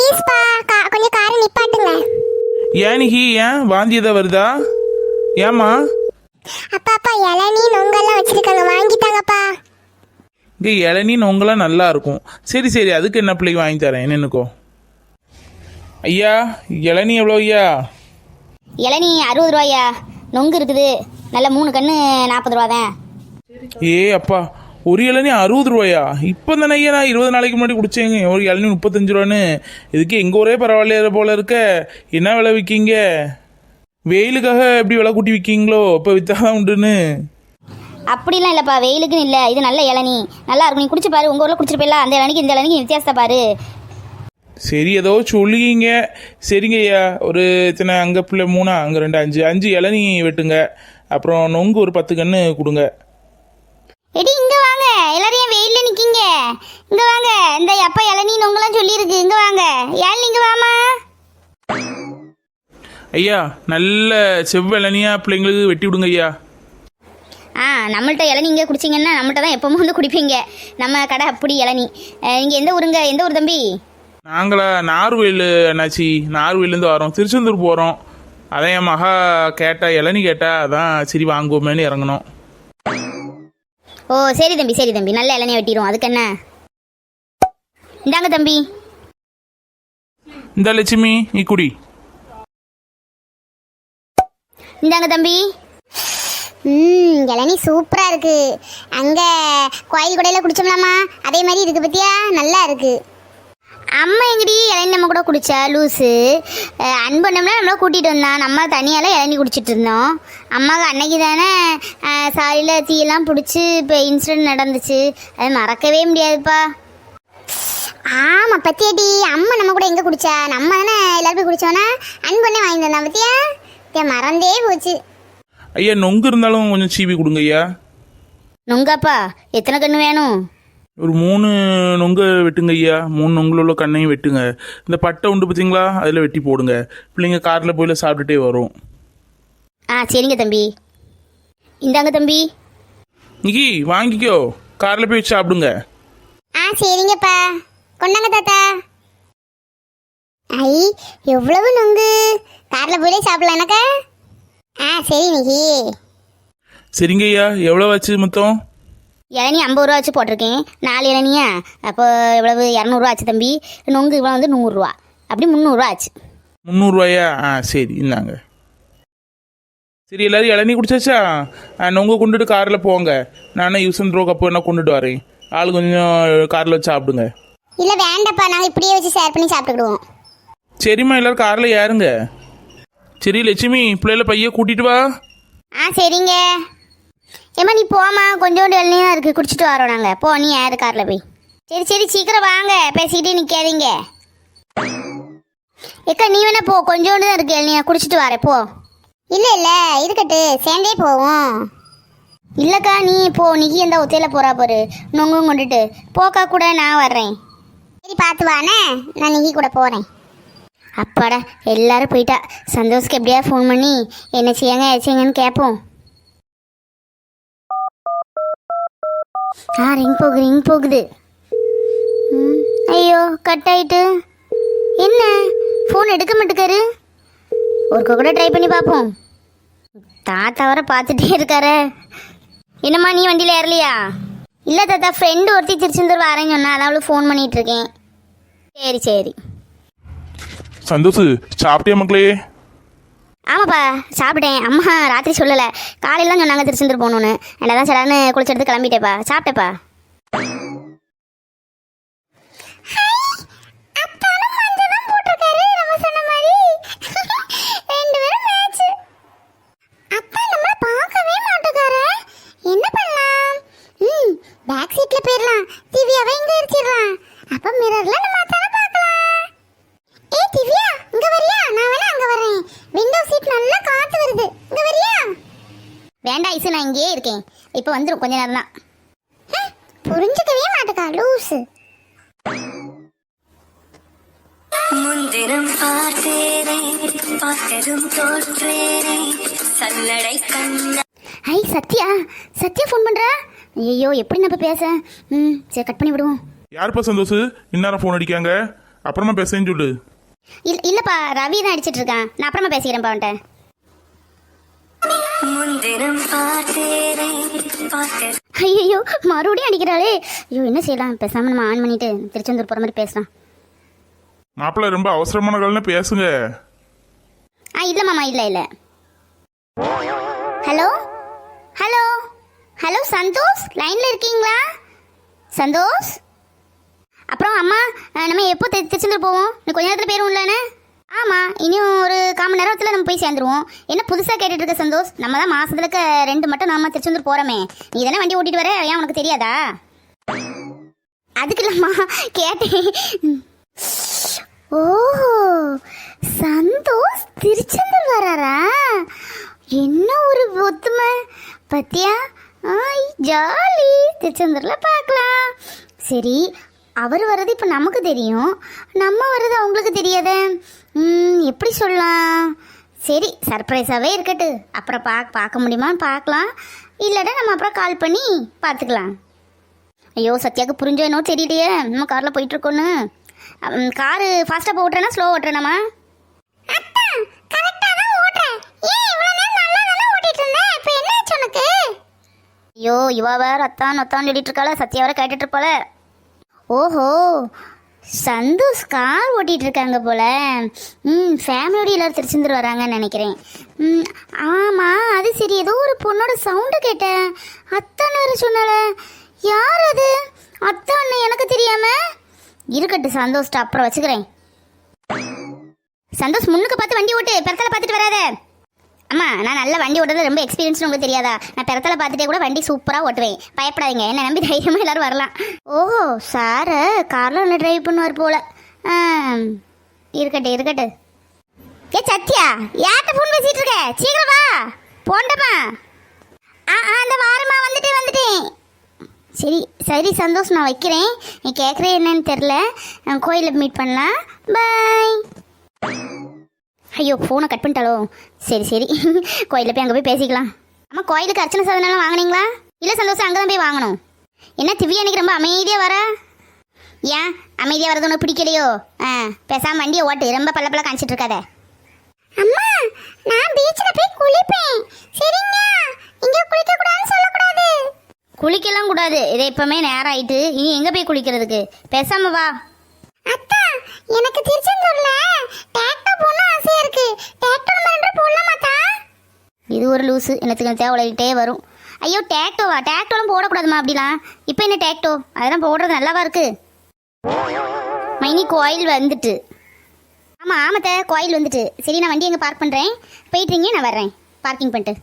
ப்ளீஸ்ப்பா கா- கொஞ்சம் காரை நிப்பாட்டுங்க. ஏன் நிகி ஏன்? வாந்தி எதாவது வருதா? ஏம்மா? அப்பா அப்பா இளநீ நொங்கெல்லாம் வச்சிருக்காங்க. வாங்கிட்டாங்கப்பா. இங்கே இளநீ நொங்கெல்லாம் நல்லா இருக்கும். சரி சரி அதுக்கு என்ன பிள்ளைக்கு வாங்கி தரேன்? நின்னுக்கோ ஐயா இளநீ எவ்வளோ ஐயா? இளநீ அறுபது ரூபாயா நொங்கு இருக்குது. நல்ல மூணு கன்று நாற்பது ரூபா தான் ஏ அப்பா ஒரு இளநீ அறுபது ரூபாயா? இப்போ தானே ஐயா நான் இருபது நாளைக்கு முன்னாடி குடிச்சேங்க. ஒரு இளநீ முப்பத்தஞ்சு ரூபான்னு. இதுக்கு எங்கள் ஊரே பரவாயில்லையா போல இருக்க? என்ன விலை விற்கீங்க வெயிலுக்காக எப்படி விலை கூட்டி விற்கீங்களோ இப்போ வித்தாதான் உண்டுன்னு. அப்படிலாம் இல்லைப்பா வெயிலுக்குன்னு இல்லை. இது நல்ல இளநீ. நல்லா இருக்கும். நீ குடிச்சு பாரு. உங்கள் ஊரில் குடிச்சிட்டு போயிடலாம் அந்த இளநிக்கு இந்த இளநிக்கு வித்தியாசத்தை பாரு. சரி ஏதோ சொல்லிங்க சரிங்க ஐயா. ஒரு இத்தனை அங்கே பிள்ளை மூணா அங்கே ரெண்டு அஞ்சு. அஞ்சு இளநீ வெட்டுங்க. அப்புறம் நொங்கு ஒரு பத்து கன்று கொடுங்க. எடி இங்க வாங்க. எல்லாரும் ஏன் வெயில்ல நிக்கீங்க? இங்க வாங்க. இந்த அப்பா இளநீ நொங்கெல்லாம் சொல்லியிருக்கு. இங்க வாங்க. ஏன் நீங்க வாமா ஐயா நல்ல செவ்வெளனியா பிள்ளைங்களுக்கு வெட்டி விடுங்க ஐயா. ஆ நம்மள்ட்ட இளநீ இங்கே குடிச்சிங்கன்னா நம்மள்ட்ட தான் எப்பவும் வந்து குடிப்பீங்க. நம்ம கடை அப்படி இளநீ. நீங்கள் எந்த ஊருங்க? எந்த ஊர் தம்பி? நாங்களா நார்வேல் அண்ணாச்சி. நார்வேலேருந்து வரோம். திருச்செந்தூர் போகிறோம் அதான் என் மகா கேட்டா இளநீ கேட்டா அதான் சரி வாங்குவோமேன்னு இறங்கணும் ஓ சரி தம்பி சரி தம்பி. நல்ல இளநியை வெட்டிடும் அதுக்கு என்ன இந்தாங்க தம்பி. இந்த லட்சுமி நீ குடி. இந்தாங்க தம்பி. ம் இளநீ சூப்பரா இருக்கு. அங்க கோயில் கொடையில குடிச்சோம்லாமா? அதே மாதிரி இருக்கு பத்தியா? நல்லா இருக்கு. அம்மா எங்கடி இளநீ நம்ம கூட குடிச்சா? லூஸு அன்பண்ணம்னா நம்மள கூட்டிகிட்டு வந்தான். நம்ம தனியால் இளநீ குடிச்சிட்டு இருந்தோம். அம்மாவுக்கு அன்னைக்கு தானே சாரியில் தீயெல்லாம் பிடிச்சி இப்போ இன்சிடென்ட் நடந்துச்சு. அது மறக்கவே முடியாதுப்பா. ஆமா பத்தியாடி அம்மா நம்ம கூட எங்க குடிச்சா? நம்ம தானே எல்லாரும் போய் குடிச்சோன்னா அன்பண்ணே வாங்கி தந்தான் பத்தியா? பத்தியா, மறந்தே போச்சு. ஐயா நொங்கு இருந்தாலும் கொஞ்சம் சீவி கொடுங்க ஐயா. நொங்காப்பா எத்தனை கன்று வேணும்? ஒரு மூணு நொங்க வெட்டுங்க ஐயா. மூணு நொங்குல உள்ள கண்ணையும் வெட்டுங்க. இந்த பட்டை உண்டு பார்த்தீங்களா அதில் வெட்டி போடுங்க. பிள்ளைங்க காரில் போயில சாப்பிட்டுட்டே வரும். ஆ சரிங்க தம்பி. இந்தாங்க தம்பி. நிக்கி வாங்கிக்கோ. காரில் போய் வச்சு சாப்பிடுங்க. ஆ சரிங்கப்பா. கொண்டாங்க தாத்தா. ஐ எவ்வளவு நொங்கு? கார்ல போய் சாப்பிடலாம் எனக்கா? ஆ சரி நிகி சரிங்க ஐயா. எவ்வளோ ஆச்சு மொத்தம்? இளநீ ஐம்பது ரூபா வச்சு போட்டிருக்கேன். நாலு இளநியா? அப்போ எவ்வளவு இரநூறுவா ஆச்சு தம்பி. நொங்கு இவ்வளோ வந்து நூறுரூவா அப்படி முந்நூறுரூவா ஆச்சு. முந்நூறுரூவாயா ஆ சரி இந்தாங்க. சரி எல்லாரும் இளநீ குடிச்சாச்சா? ஆ, நொங்க கொண்டுட்டு காரில் போங்க. நானே அண்ட் த்ரோ கப்பு வேணா கொண்டுட்டு வரேன். ஆள் கொஞ்சம் காரில் வச்சு சாப்பிடுங்க. இல்ல வேண்டப்பா நாங்க இப்படியே வச்சு ஷேர் பண்ணி சாப்பிட்டுக்கிடுவோம். சரிம்மா எல்லாரும் காரில் ஏறுங்க. சரி லட்சுமி பிள்ளைல பைய கூட்டிட்டு வா. ஆ சரிங்க. ஏம்மா நீ போம்மா. கொஞ்சோண்டு இளநீ தான் இருக்குது குடிச்சிட்டு வரோம் நாங்கள் போ நீ யார் காரில் போய். சரி சரி சீக்கிரம் வாங்க. பேசிக்கிட்டே நிற்காதீங்க ஏக்கா நீ வேணா போ. கொஞ்சோண்டு தான் இருக்கு இளநியா குடிச்சிட்டு வரேன் போ. இல்லை இல்லை. இருக்கட்டு. சேர்ந்தே போவோம். இல்லைக்கா நீ போ. நிக்கி எந்த ஒத்தையில் போகிறா பாரு. நொங்கும் கொண்டுட்டு. போக்கா கூட நான் வர்றேன். சரி பார்த்து வானே நான் நிகி கூட போகிறேன் அப்பாடா எல்லாரும் போயிட்டா. சந்தோஷ்க்கு எப்படியா ஃபோன் பண்ணி என்ன செய்யங்க ஏச்சேங்கன்னு செய்யுங்கன்னு கேட்போம் ஆ ரிங் போகுது ரிங் போகுது. ம், ஐயோ கட் ஆயிட்டு. என்ன? ஃபோன் எடுக்க மாட்டேக்காரு. ஒருக்க கூட ட்ரை பண்ணி பார்ப்போம். தாத்தா வர பார்த்துட்டே இருக்காரு. என்னம்மா நீ வண்டியில் ஏறலையா? இல்லை தாத்தா ஃப்ரெண்டு ஒருத்தி திருச்செந்தூர் வரேன்னு சொன்னா அதான் அவளுக்கு ஃபோன் பண்ணிட்டு இருக்கேன். சரி சரி. சந்தோஷ் சாப்பிட்டியா மக்களே? ஆமாப்பா சாப்பிட்டேன். அம்மா ராத்திரி சொல்லலை. காலையில சொன்னாங்க திருச்செந்தூர் போகணுன்னு என்ன தான் சடான்னு குளிச்சு எடுத்து கிளம்பிட்டேப்பா. சாப்பிட்டேப்பா என்ன பண்ணலாம் ம் பேக் சீட்ல போயிடலாம் திவ்யாவை இங்க இருத்திடலாம் அப்ப மிரர்ல நம்ம அத்தானை பார்க்கலாம் ஏ திவ்யா இங்க வரியா நான் வேணா அங்க வரேன் விண்டோ சீட் நல்லா காத்து வருது இங்க வரியா வேண்டாம் ஐசு நான் இங்கேயே இருக்கேன். இப்போ வந்துடும் கொஞ்ச நேரம் தான். புரிஞ்சுக்கவே மாட்டேக்கா லூசு. முன்தினம் பார்த்தேனே பார்த்ததும் தோற்றேனே சல்லடை கண்ண ஐ சத்யா சத்யா ஃபோன் பண்ணுறா ஐயோ எப்படி நம்ம பேச? ம் சரி கட் பண்ணி விடுவோம். யாருப்பா சந்தோஷ்? இந்நேரம் ஃபோன் அடிக்காங்க? அப்புறமா பேசுன்னு சொல்லு. இல்ல இல்லப்பா ரவி தான் அடிச்சிட்டு இருக்கான். நான் அப்புறமா பேசிக்கிறேன்ப்பா அவன்கிட்ட. ஐயோ மறுபடியும் அடிக்கிறாளே. ஐயோ என்ன செய்யலாம்? பேசாம நம்ம ஆன் பண்ணிட்டு திருச்செந்தூர் போற மாதிரி பேசலாம். மாப்பிள்ள ரொம்ப அவசரமான காலன்னு பேசுங்க. ஆ இல்லை மாமா இல்லை இல்லை. ஹலோ? ஹலோ? ஹலோ சந்தோஷ்? லைனில் இருக்கீங்களா? சந்தோஷ்? அப்புறம் அம்மா நம்ம எப்போ திருச்செந்தூர் போவோம்? கொஞ்ச நேரத்தில் போயிருவோம்லண்ணே ஆமாம் இனியும் ஒரு கால் மணி நேரத்தில் நம்ம போய் சேர்ந்துருவோம். என்ன புதுசாக கேட்டுட்டு இருக்க சந்தோஷ்? நம்ம தான் மாசத்துலக்க ரெண்டு மட்டும் நாம திருச்செந்தூர் போகிறோமே நீ தானே வண்டி ஓட்டிட்டு வர? ஏன் உனக்கு தெரியாதா? அதுக்கு இல்லைம்மா கேட்டேன். ஓ சந்தோஷ் திருச்செந்தூர் வராரா? என்ன ஒரு ஒத்துமை. பத்தியா? ஆய் ஜாலி. திருச்செந்தூர்ல பார்க்கலாம். சரி அவர் வர்றது இப்போ நமக்கு தெரியும். நம்ம வர்றது அவங்களுக்கு தெரியாதே. ம், எப்படி சொல்லலாம்? சரி சர்ப்ரைஸாகவே இருக்கட்டு அப்புறம் பார்க்க பார்க்க முடியுமான்னு பார்க்கலாம். இல்லாட்டா நம்ம அப்புறம் கால் பண்ணி பார்த்துக்கலாம். ஐயோ சத்யாவுக்கு புரிஞ்சோ என்னோ தெரியலையே. நம்ம காரில் போயிட்டுருக்கோன்னு. காரு ஃபாஸ்ட்டாக போக ஓட்டுறேனா. ஸ்லோ ஓட்டுறேனாமா ஐயோ இவா வேற அத்தான் அத்தான் சொல்லிட்டு இருக்காள. சத்யா வேற கேட்டுட்டு இருப்பாள. ஓஹோ சந்தோஷ் கார் ஓட்டிகிட்டு இருக்காங்க போல. ம் ஃபேமிலியோட எல்லாரும் திருச்செந்தூர் வராங்கன்னு நினைக்கிறேன். ம் ஆமாம் அது சரி. ஏதோ ஒரு பொண்ணோட சவுண்டு கேட்டேன். அத்தான் வேறு சொன்னால யார் அது? அத்தான் எனக்கு தெரியாம? இருக்கட்டும் சந்தோஷ்ட அப்புறம் வச்சுக்கிறேன். சந்தோஷ் முன்னுக்கு பார்த்து வண்டி ஓட்டு. பிறத்தில் பார்த்துட்டு வராத. அம்மா நான் நல்ல வண்டி ஓட்டுறது ரொம்ப எக்ஸ்பீரியன்ஸ் உங்களுக்கு தெரியாதா? நான் பெறத்தல பார்த்துட்டே கூட வண்டி சூப்பராக ஓட்டுவேன். பயப்படாதீங்க. என்ன நம்பி தைரியமாக எல்லாரும் வரலாம். ஓஹோ சாரு காரில் ஒன்று டிரைவ் பண்ணுவார் போல. ஆ, இருக்கட்டு ஏ சத்யா யார்கிட்ட ஃபோன் பேசிட்டு இருக்க? சீக்கிரம் வா. போண்டமா ஆ ஆ அந்த வாரமா வந்துட்டேன் வந்துட்டேன். சரி சரி சந்தோஷ் நான் வைக்கிறேன். நீ கேட்குறே என்னன்னு தெரில கோயிலில் மீட் பண்ணலாம். பாய் ஐயோ ஃபோனை கட் பண்ணிட்டாலோ சரி சரி. கோயிலில் போய் அங்கே போய் பேசிக்கலாம். அம்மா கோயிலுக்கு அர்ச்சனை சாதனம்லாம் வாங்கினீங்களா? இல்லை சந்தோஷம் அங்கே தான் போய் வாங்கணும். என்ன திவ்யா அன்னைக்கு ரொம்ப அமைதியாக வர? ஏன்? அமைதியாக வரது உனக்கு பிடிக்கலையோ? ஆ பேசாமல் வண்டியை ஓட்டு. ரொம்ப பல்ல பல்ல காமிச்சிட்டு இருக்காத. அம்மா நான் பீச்சில் போய் குளிப்பேன். சரிங்க. இங்கே குளிக்க கூடாதுன்னு சொல்லக்கூடாது. குளிக்கலாம் கூடாது. இதை இப்போமே நேரம் ஆயிட்டு. இனி எங்கே போய் குளிக்கிறதுக்கு? பேசாம வா. அத்தா எனக்கு திருச்செந்தூர்ல டிராக்டர் போன ஆசையா இருக்கு. டிராக்டர் மரண்டர் போடலாமாத்தா இது ஒரு லூசு. என்னத்துக்கு தேவையிட்டே வரும். ஐயோ டேக்டோவா டேக்டோலாம் போடக்கூடாதுமா அப்படிலாம்? இப்போ என்ன டேக்டோ அதெல்லாம் போடுறது நல்லாவா இருக்கு? மைனி கோயில் வந்துட்டு. ஆமாம் ஆமத்த கோயில் வந்துட்டு. சரி நான் வண்டி எங்கே பார்க் பண்ணுறேன் போயிட்டுறீங்க நான் வர்றேன். பார்க்கிங் பண்ணிட்டு.